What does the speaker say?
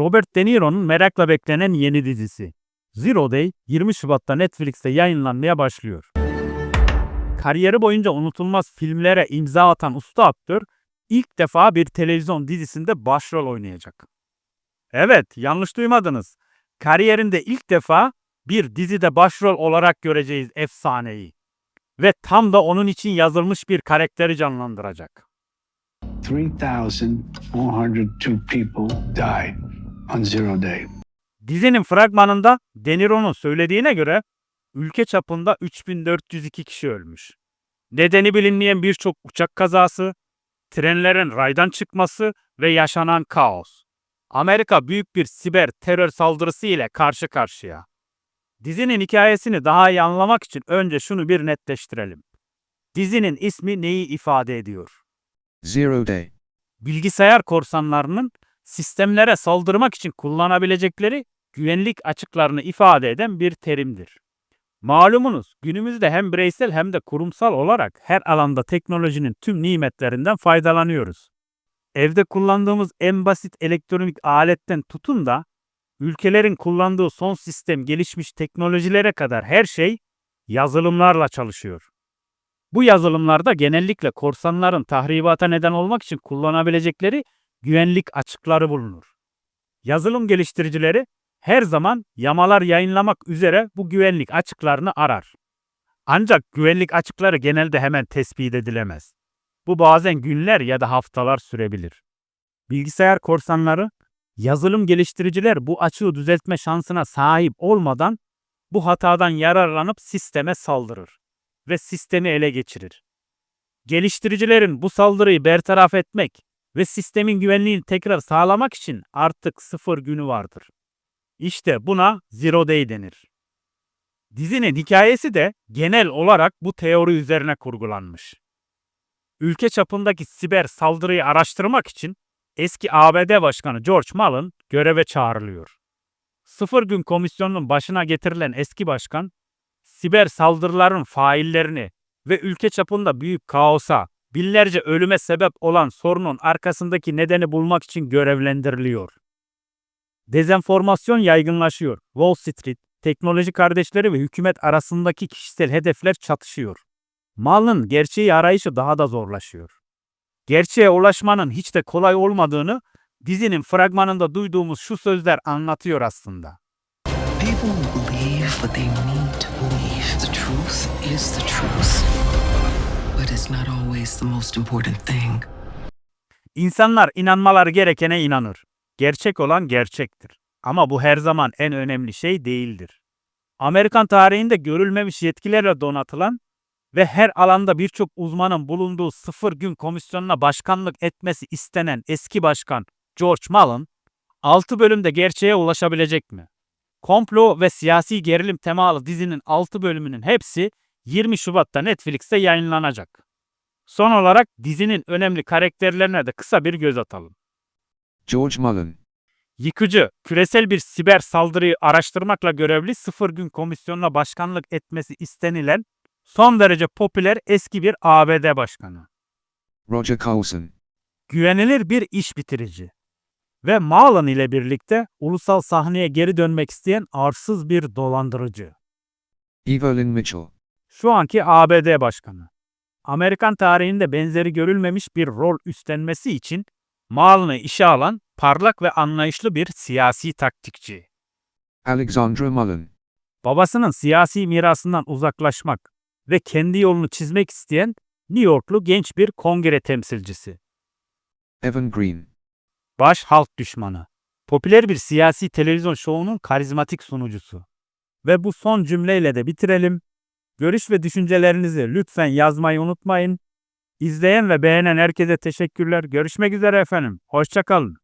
Robert De Niro'nun merakla beklenen yeni dizisi. Zero Day 20 Şubat'ta Netflix'te yayınlanmaya başlıyor. Kariyeri boyunca unutulmaz filmlere imza atan usta aktör ilk defa bir televizyon dizisinde başrol oynayacak. Evet, yanlış duymadınız. Kariyerinde ilk defa bir dizide başrol olarak göreceğiz efsaneyi. Ve tam da onun için yazılmış bir karakteri canlandıracak. 3,402 people died on Zero Day. Dizinin fragmanında De Niro'nun söylediğine göre ülke çapında 3402 kişi ölmüş. Nedeni bilinmeyen birçok uçak kazası, trenlerin raydan çıkması ve yaşanan kaos. Amerika büyük bir siber terör saldırısı ile karşı karşıya. Dizinin hikayesini daha iyi anlamak için önce şunu bir netleştirelim. Dizinin ismi neyi ifade ediyor? Zero Day. bilgisayar korsanlarının sistemlere saldırmak için kullanabilecekleri güvenlik açıklarını ifade eden bir terimdir. Malumunuz günümüzde hem bireysel hem de kurumsal olarak her alanda teknolojinin tüm nimetlerinden faydalanıyoruz. Evde kullandığımız en basit elektronik aletten tutun da ülkelerin kullandığı son sistem gelişmiş teknolojilere kadar her şey yazılımlarla çalışıyor. Bu yazılımlarda genellikle korsanların tahribata neden olmak için kullanabilecekleri güvenlik açıkları bulunur. Yazılım geliştiricileri her zaman yamalar yayınlamak üzere bu güvenlik açıklarını arar. Ancak güvenlik açıkları genelde hemen tespit edilemez. Bu bazen günler ya da haftalar sürebilir. Bilgisayar korsanları, yazılım geliştiriciler bu açığı düzeltme şansına sahip olmadan bu hatadan yararlanıp sisteme saldırır ve sistemi ele geçirir. Geliştiricilerin bu saldırıyı bertaraf etmek ve sistemin güvenliğini tekrar sağlamak için artık sıfır günü vardır. İşte buna Zero Day denir. Dizinin hikayesi de genel olarak bu teori üzerine kurgulanmış. Ülke çapındaki siber saldırıyı araştırmak için eski ABD Başkanı George Malone göreve çağrılıyor. Sıfır gün komisyonunun başına getirilen eski başkan, siber saldırıların faillerini ve ülke çapında büyük kaosa, binlerce ölüme sebep olan sorunun arkasındaki nedeni bulmak için görevlendiriliyor. Dezenformasyon yaygınlaşıyor. Wall Street, teknoloji kardeşleri ve hükümet arasındaki kişisel hedefler çatışıyor. Malın gerçeği arayışı daha da zorlaşıyor. Gerçeğe ulaşmanın hiç de kolay olmadığını dizinin fragmanında duyduğumuz şu sözler anlatıyor aslında. People believe what they need to believe. The truth is the truth. But it's not always the most important thing. İnsanlar inanmaları gerekene inanır. Gerçek olan gerçektir. Ama bu her zaman en önemli şey değildir. Amerikan tarihinde görülmemiş yetkilerle donatılan ve her alanda birçok uzmanın bulunduğu sıfır gün komisyonuna başkanlık etmesi istenen eski başkan George Malone, 6 bölümde gerçeğe ulaşabilecek mi? Komplo ve siyasi gerilim temalı dizinin 6 bölümünün hepsi 20 Şubat'ta Netflix'te yayınlanacak. Son olarak dizinin önemli karakterlerine de kısa bir göz atalım. George Mullen. Yıkıcı, küresel bir siber saldırıyı araştırmakla görevli sıfır gün komisyonuna başkanlık etmesi istenilen son derece popüler eski bir ABD başkanı. Roger Coulson. Güvenilir bir iş bitirici. Ve Malone ile birlikte ulusal sahneye geri dönmek isteyen arsız bir dolandırıcı. Evelyn Mitchell. Şu anki ABD başkanı. Amerikan tarihinde benzeri görülmemiş bir rol üstlenmesi için Malone'ı işe alan parlak ve anlayışlı bir siyasi taktikçi. Alexandra Mullen. babasının siyasi mirasından uzaklaşmak ve kendi yolunu çizmek isteyen New Yorklu genç bir kongre temsilcisi. Evan Green. Baş halk düşmanı. Popüler bir siyasi televizyon şovunun karizmatik sunucusu. Ve bu son cümleyle de bitirelim. Görüş ve düşüncelerinizi lütfen yazmayı unutmayın. İzleyen ve beğenen herkese teşekkürler. Görüşmek üzere efendim. Hoşçakalın.